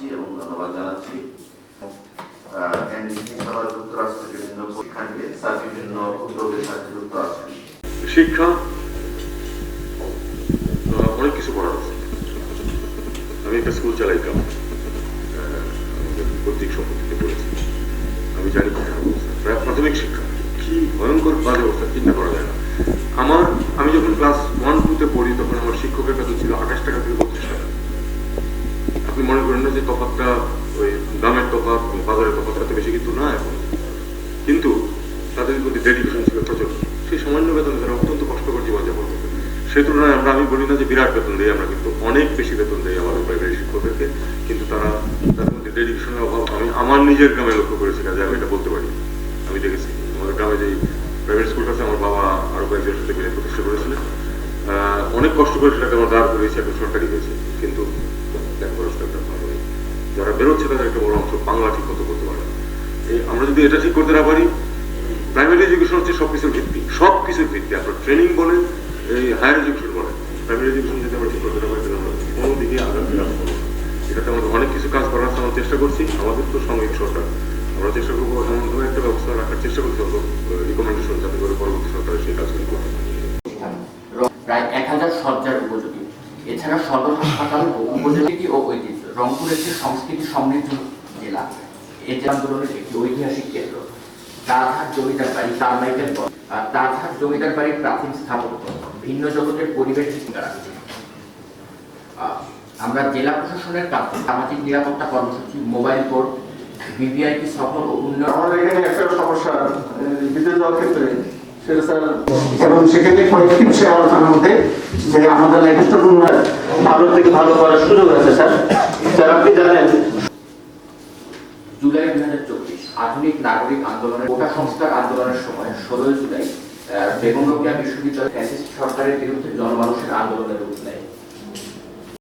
জানাচ্ছি এবং ধন্যবাদ জানাচ্ছি। শিক্ষা অনেক কিছু করার আছে। আমি একটা স্কুল চালাইতাম। পৈতৃক সম্পত্তিতে পড়েছি। আমি জানি কি প্রাথমিক শিক্ষা। কি ভয়ঙ্কর বাজে অবস্থা, চিন্তা করা যায় না। আমার, আমি যখন ক্লাস ওয়ান টুতে পড়ি, তখন আমার শিক্ষকের কাছে ছিল আঠাশ টাকা থেকে মনে করেন না যে তফাৎটা ওই দামের তফাৎ বাজারের তফাৎ এত বেশি কিন্তু না এখন। কিন্তু তাদের প্রতি ডেডিকেশন ছিল প্রচুর, সেই সামান্য বেতন তারা অত্যন্ত কষ্টকর জীবনযাপন করবে সেই তুলনায় আমরা, আমি বলি না যে বিরাট বেতন দিই আমরা, কিন্তু অনেক বেশি বেতন দিই আমাদের প্রাইমারি শিক্ষকদেরকে। কিন্তু তারা তাদের মধ্যে ডেডিকেশনের অভাব, আমি আমার নিজের গ্রামে লক্ষ্য করেছি কাজে আমি এটা বলতে পারি। আমি দেখেছি, আমাদের গ্রামে যে প্রাইভেট স্কুলটা আছে, আমার বাবা আরও কয়েকজনের সাথে মিলে প্রতিষ্ঠা করেছিলেন। অনেক কষ্ট করে সেটাকে আমরা দাঁড় করেছি এখন সরকারি হয়েছে কিন্তু দেখ খরচটা ভালো নেই যারা বেরোচ্ছে তাদের একটা বড় অংশ বাংলা ঠিক মতো করতে পারে। আমরা যদি এটা ঠিক করতে না পারি প্রাইমারি এডুকেশন হচ্ছে সব কিছুর ভিত্তি। সব কিছুর ভিত্তি। আপনার ট্রেনিং বলেন, এই হায়ার এডুকেশন বলেন। প্রাইমারি এডুকেশন যদি আমরা ঠিক করতে না পারি আমরা কোনো দিকে আগামী এটাতে আমাদের অনেক কিছু কাজ করার আমরা চেষ্টা করছি। আমাদের তো সাময়িক সরকার। আমরা চেষ্টা করব এমনভাবে একটা ব্যবস্থা রাখার চেষ্টা করতে হবে। রিকমেন্ডেশন যাতে করে পরবর্তী সরকার সেই কাজগুলি পারে। প্রায় এক হাজার শয্যার উপযোগী। এছাড়া সদর হাসপাতাল উপজেলাটি ও ঐতিহ্য। রংপুর একটি সংস্কৃতি সমৃদ্ধ জেলা এটি আন্দোলনের একটি ঐতিহাসিক কেন্দ্র। তাজহাট জমিদার বাড়ি তাজহাট জমিদার বাড়ির প্রাচীন স্থাপত্য। ভিন্ন জগতের পরিবেশ আমরা জেলা প্রশাসনের কাছ সামাজিক নিরাপত্তা কর্মসূচি মোবাইল কোর্ট ভিভিআইপি সফর ও উন্নয়ন। আমাদের এখানে একটা সমস্যা। বিদ্যুৎ দেওয়ার ক্ষেত্রে সেটা স্যার এবং সেখানে কয়েকটি বিষয় আলোচনার মধ্যে যে আমাদের উন্নয়ন ভালো থেকে ভালো করার সুযোগ আছে স্যার। স্যার আপনি জানেন জুলাই দুই হাজার চব্বিশ আধুনিক নাগরিক আন্দোলনের, গোটা সংস্কার আন্দোলনের সময় ষোলোই জুলাই বেগম রোকেয়া বিশ্ববিদ্যালয় ফ্যাসিস্ট সরকারের বিরুদ্ধে জনমানুষের আন্দোলনের রূপ নেয়।